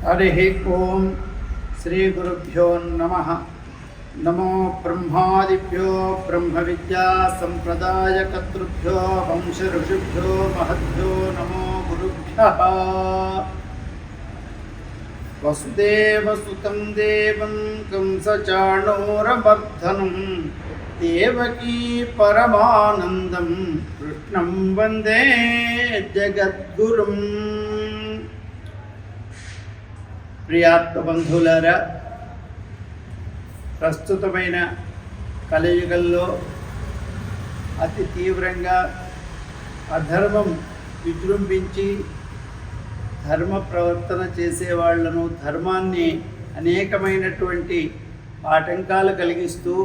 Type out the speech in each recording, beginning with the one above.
హరి ఓం శ్రీ గురుభ్యో నమ నమో బ్రహ్మాదిభ్యో బ్రహ్మ విద్యా సంప్రదాయకర్తృభ్యో వంశ ఋషిభ్యో మహద్భ్యో నమో గురుభ్య వసుదేవసుతం దేవం కంసచాణోరమర్ధనం దేవకీ ప్రియాత్మ బంధువులారా ప్రస్తుతమైన కలయుగంలో అతి తీవ్రంగా అధర్మం విజృంభించి ధర్మ ప్రవర్తన చేసేవాళ్ళను ధర్మాన్ని అనేకమైనటువంటి ఆటంకాలు కలిగిస్తూ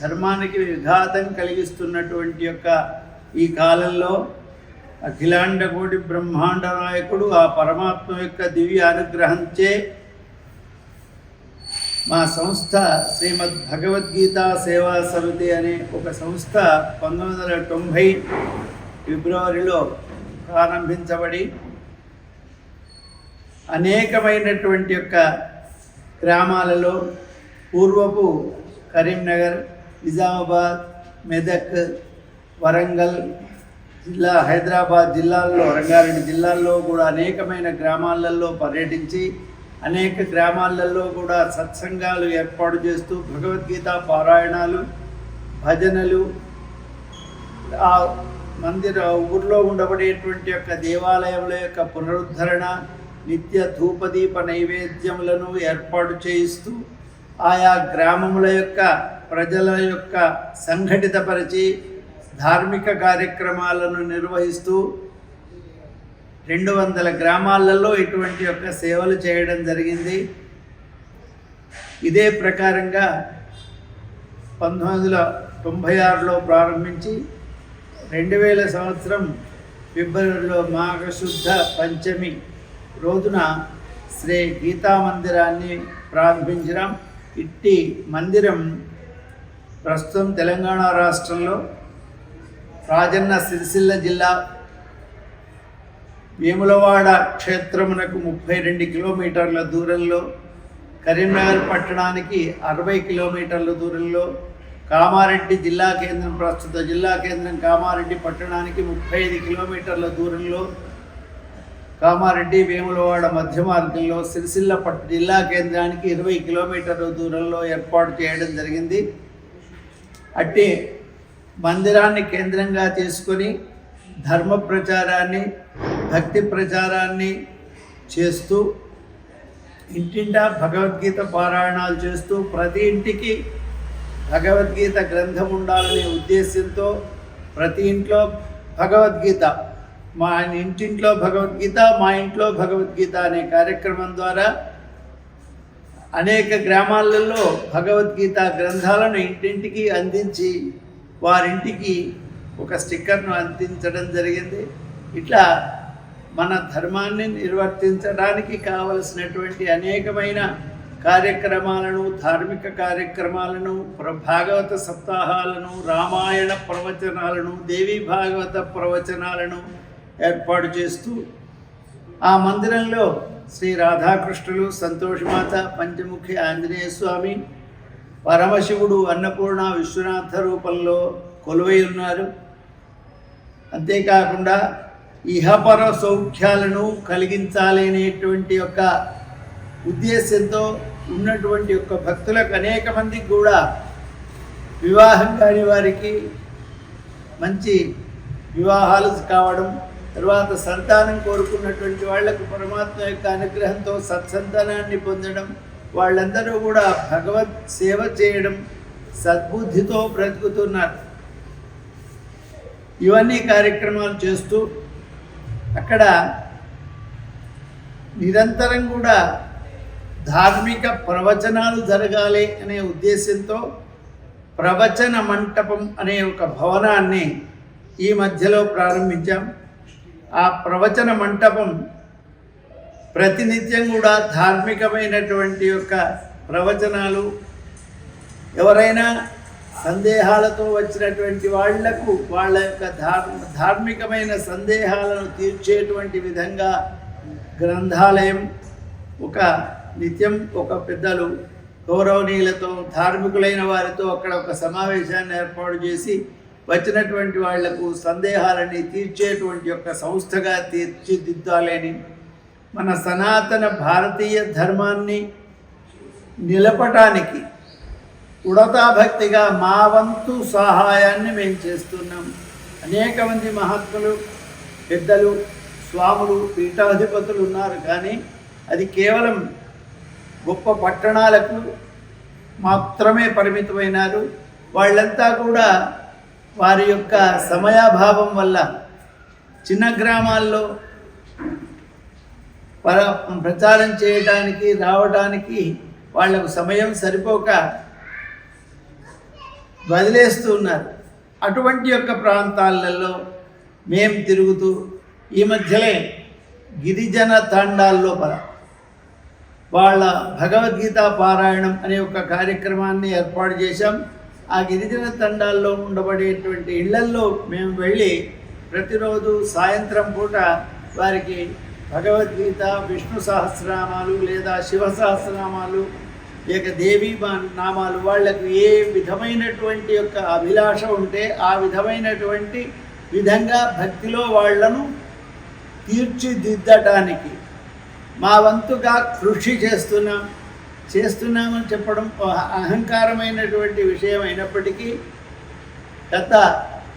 ధర్మానికి విఘాతం కలిగిస్తున్నటువంటి యొక్క ఈ కాలంలో అఖిలాండకోటి బ్రహ్మాండ నాయకుడు ఆ పరమాత్మ యొక్క దివ్య అనుగ్రహంచే మా సంస్థ శ్రీమద్ భగవద్గీత సేవా సమితి అనే ఒక సంస్థ పంతొమ్మిది వందల తొంభై ఫిబ్రవరిలో ప్రారంభించబడి అనేకమైనటువంటి యొక్క గ్రామాలలో పూర్వపు కరీంనగర్ నిజామాబాద్ మెదక్ వరంగల్ జిల్లా హైదరాబాద్ జిల్లాల్లో రంగారెడ్డి జిల్లాల్లో కూడా అనేకమైన గ్రామాలలో పర్యటించి అనేక గ్రామాలలో కూడా సత్సంగాలు ఏర్పాటు చేస్తూ భగవద్గీత పారాయణాలు భజనలు ఆ మందిర ఊర్లో ఉండబడేటువంటి యొక్క దేవాలయముల యొక్క పునరుద్ధరణ నిత్య ధూపదీప నైవేద్యములను ఏర్పాటు చేయిస్తూ ఆయా గ్రామముల యొక్క ప్రజల యొక్క సంఘటితపరిచి ధార్మిక కార్యక్రమాలను నిర్వహిస్తూ రెండు వందల గ్రామాలలో ఇటువంటి యొక్క సేవలు చేయడం జరిగింది. ఇదే ప్రకారంగా పంతొమ్మిది వందల తొంభై ఆరులో ప్రారంభించి రెండు వేల సంవత్సరం ఫిబ్రవరిలో మాఘశుద్ధ పంచమి రోజున శ్రీ గీతా మందిరాన్ని ప్రారంభించడం ఇట్టి మందిరం ప్రస్తుతం తెలంగాణ రాష్ట్రంలో రాజన్న సిరిసిల్ల జిల్లా వేములవాడ క్షేత్రమునకు ముప్పై రెండు కిలోమీటర్ల దూరంలో కరీంనగర్ పట్టణానికి అరవై కిలోమీటర్ల దూరంలో కామారెడ్డి జిల్లా కేంద్రం ప్రస్తుత జిల్లా కేంద్రం కామారెడ్డి పట్టణానికి ముప్పై ఐదు కిలోమీటర్ల దూరంలో కామారెడ్డి వేములవాడ మధ్య మార్గంలో సిరిసిల్ల పట్ జిల్లా కేంద్రానికి ఇరవై కిలోమీటర్ల దూరంలో ఏర్పాటు చేయడం జరిగింది. అట్టి మందిరాన్ని కేంద్రంగా చేసుకొని ధర్మ ప్రచారాన్ని భక్తి ప్రచారాన్ని చేస్తూ ఇంటింటా భగవద్గీత పారాయణాలు చేస్తూ ప్రతి ఇంటికి భగవద్గీత గ్రంథం ఉండాలనే ఉద్దేశంతో ప్రతి ఇంట్లో భగవద్గీత మా ఇంటింట్లో భగవద్గీత మా ఇంట్లో భగవద్గీత అనే కార్యక్రమం ద్వారా అనేక గ్రామాలలో భగవద్గీత గ్రంథాలను ఇంటింటికి అందించి వారింటికి ఒక స్టిక్కర్ను అందించడం జరిగింది. ఇట్లా మన ధర్మాన్ని నిర్వర్తించడానికి కావలసినటువంటి అనేకమైన కార్యక్రమాలను ధార్మిక కార్యక్రమాలను ప్ర- భాగవత సప్తాహాలను రామాయణ ప్రవచనాలను దేవీ భాగవత ప్రవచనాలను ఏర్పాటు చేస్తూ ఆ మందిరంలో శ్రీ రాధాకృష్ణులు సంతోషమాత పంచముఖి ఆంజనేయ స్వామి పరమశివుడు అన్నపూర్ణ విశ్వనాథ రూపంలో కొలువై ఉన్నారు అంతేకాకుండా ఇహపర సౌఖ్యాలను కలిగించాలి అనేటువంటి యొక్క ఉద్దేశంతో ఉన్నటువంటి యొక్క భక్తులకు అనేక మందికి కూడా వివాహం కాని వారికి మంచి వివాహాలు కావడం తర్వాత సంతానం కోరుకున్నటువంటి వాళ్ళకు పరమాత్మ యొక్క అనుగ్రహంతో సత్సంతానాన్ని పొందడం వాళ్ళందరూ కూడా భగవత్ సేవ చేయడం సద్బుద్ధితో బ్రతుకుతున్నారు. ఇవన్నీ కార్యక్రమాలు చేస్తూ అక్కడ నిరంతరం కూడా ధార్మిక ప్రవచనాలు జరగాలి అనే ఉద్దేశంతో ప్రవచన మంటపం అనే ఒక భవనాన్ని ఈ మధ్యలో ప్రారంభించాం. ఆ ప్రవచన మంటపం ప్రతినిత్యం కూడా ధార్మికమైనటువంటి యొక్క ప్రవచనాలు. ఎవరైనా సందేహాలతో వచ్చినటువంటి వాళ్ళకు వాళ్ళ యొక్క ధార్ ధార్మికమైన సందేహాలను తీర్చేటువంటి విధంగా గ్రంథాలయం ఒక నిత్యం ఒక పెద్దలు గౌరవనీయులతో ధార్మికులైన వారితో అక్కడ ఒక సమావేశాన్ని ఏర్పాటు చేసి వచ్చినటువంటి వాళ్ళకు సందేహాలని తీర్చేటువంటి యొక్క సంస్థగా తీర్చిదిద్దాలని మన సనాతన భారతీయ ధర్మాన్ని నిలపటానికి ఉడతాభక్తిగా మా వంతు సహాయాన్ని మేము చేస్తున్నాం. అనేక మంది మహాత్ములు పెద్దలు స్వాములు పీఠాధిపతులు ఉన్నారు. కానీ అది కేవలం గొప్ప పట్టణాలకు మాత్రమే పరిమితమైనారు. వాళ్ళంతా కూడా వారి యొక్క సమయాభావం వల్ల చిన్న గ్రామాల్లో పర ప్రచారం చేయడానికి రావడానికి వాళ్ళకు సమయం సరిపోక వదిలేస్తూ ఉన్నారు. అటువంటి యొక్క ప్రాంతాలలో మేము తిరుగుతూ ఈ మధ్యలే గిరిజన తాండాల్లో పర వాళ్ళ భగవద్గీత పారాయణం అనే ఒక కార్యక్రమాన్ని ఏర్పాటు చేశాం. ఆ గిరిజన తండాల్లో ఉండబడేటువంటి ఇళ్ళల్లో మేము వెళ్ళి ప్రతిరోజు సాయంత్రం పూట వారికి భగవద్గీత విష్ణు సహస్రనామాలు లేదా శివ సహస్రనామాలు లేక దేవీ నామాలు వాళ్ళకు ఏ విధమైనటువంటి యొక్క అభిలాష ఉంటే ఆ విధమైనటువంటి విధంగా భక్తిలో వాళ్ళను తీర్చిదిద్దటానికి మా వంతుగా కృషి చేస్తున్నాం చేస్తున్నామని చెప్పడం అహంకారమైనటువంటి విషయం అయినప్పటికీ గత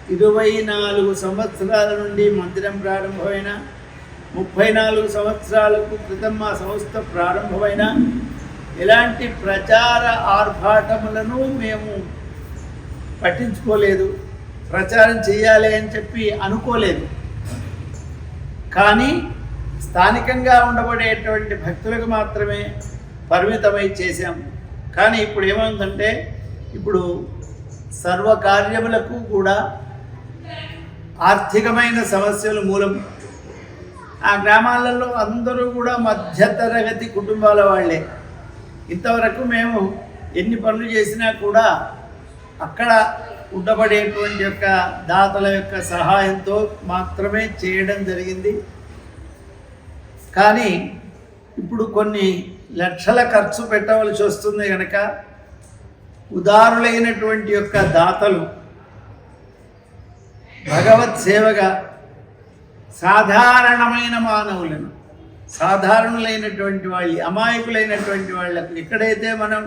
ఇరవై నాలుగు సంవత్సరాల నుండి మందిరం ప్రారంభమైన ముప్పై నాలుగు సంవత్సరాలకు క్రితం మా సంస్థ ప్రారంభమైన ఎలాంటి ప్రచార ఆర్భాటములను మేము పట్టించుకోలేదు. ప్రచారం చేయాలి అని చెప్పి అనుకోలేదు. కానీ స్థానికంగా ఉండబడేటువంటి భక్తులకు మాత్రమే పరిమితమై చేశాం. కానీ ఇప్పుడు ఏమవుతుందంటే ఇప్పుడు సర్వకార్యములకు కూడా ఆర్థికమైన సమస్యలు మూలం ఆ గ్రామాలలో అందరూ కూడా మధ్యతరగతి కుటుంబాల వాళ్ళే. ఇంతవరకు మేము ఎన్ని పనులు చేసినా కూడా అక్కడ ఉండబడేటువంటి యొక్క దాతల యొక్క సహాయంతో మాత్రమే చేయడం జరిగింది. కానీ ఇప్పుడు కొన్ని లక్షల ఖర్చు పెట్టవలసి వస్తుంది కనుక ఉదారులైనటువంటి యొక్క దాతలు భగవత్ సేవగా సాధారణమైన మానవులను సాధారణులైనటువంటి వాళ్ళు అమాయకులైనటువంటి వాళ్ళకు ఎక్కడైతే మనం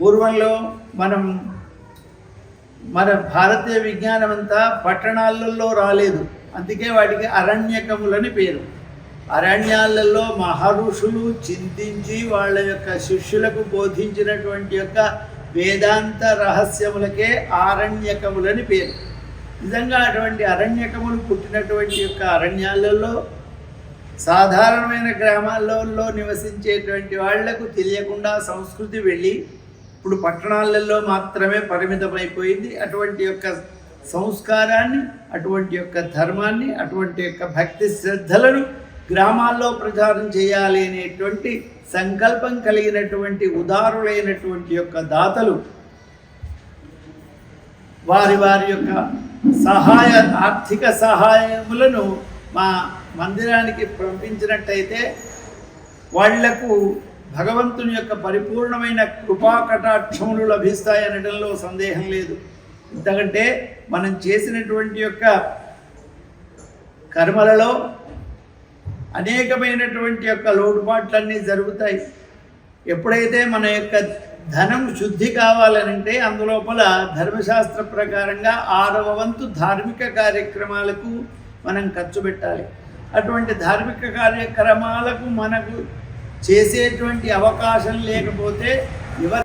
పూర్వంలో మనం మన భారతీయ విజ్ఞానం అంతా పట్టణాలలో రాలేదు అందుకే వాటికి అరణ్యకములని పేరు. అరణ్యాలలో మహర్షులు చింతించి వాళ్ళ యొక్క శిష్యులకు బోధించినటువంటి యొక్క వేదాంత రహస్యములకే ఆరణ్యకములని పేరు. నిజంగా అటువంటి అరణ్యకములు పుట్టినటువంటి యొక్క అరణ్యాలలో సాధారణమైన గ్రామాలలో నివసించేటువంటి వాళ్ళకు తెలియకుండా సంస్కృతి వెళ్ళి ఇప్పుడు పట్టణాలలో మాత్రమే పరిమితమైపోయింది. అటువంటి యొక్క సంస్కారాన్ని అటువంటి యొక్క ధర్మాన్ని అటువంటి యొక్క భక్తి శ్రద్ధలను గ్రామాల్లో ప్రచారం చేయాలి అనేటువంటి సంకల్పం కలిగినటువంటి ఉదారులైనటువంటి యొక్క దాతలు వారి వారి యొక్క సహాయ ఆర్థిక సహాయములను మా మందిరానికి పంపించినట్టయితే వాళ్ళకు భగవంతుని యొక్క పరిపూర్ణమైన కృపా కటాక్షములు లభిస్తాయనడంలో సందేహం లేదు. ఎందుకంటే మనం చేసినటువంటి యొక్క కర్మలలో అనేకమైనటువంటి యొక్క లోటుపాట్లన్నీ జరుగుతాయి. ఎప్పుడైతే మన యొక్క ధనం శుద్ధి కావాలనంటే అందులోపల ధర్మశాస్త్ర ప్రకారంగా ఆరవ వంతు ధార్మిక కార్యక్రమాలకు మనం ఖర్చు పెట్టాలి. అటువంటి ధార్మిక కార్యక్రమాలకు మనకు చేసేటువంటి అవకాశం లేకపోతే ఎవరి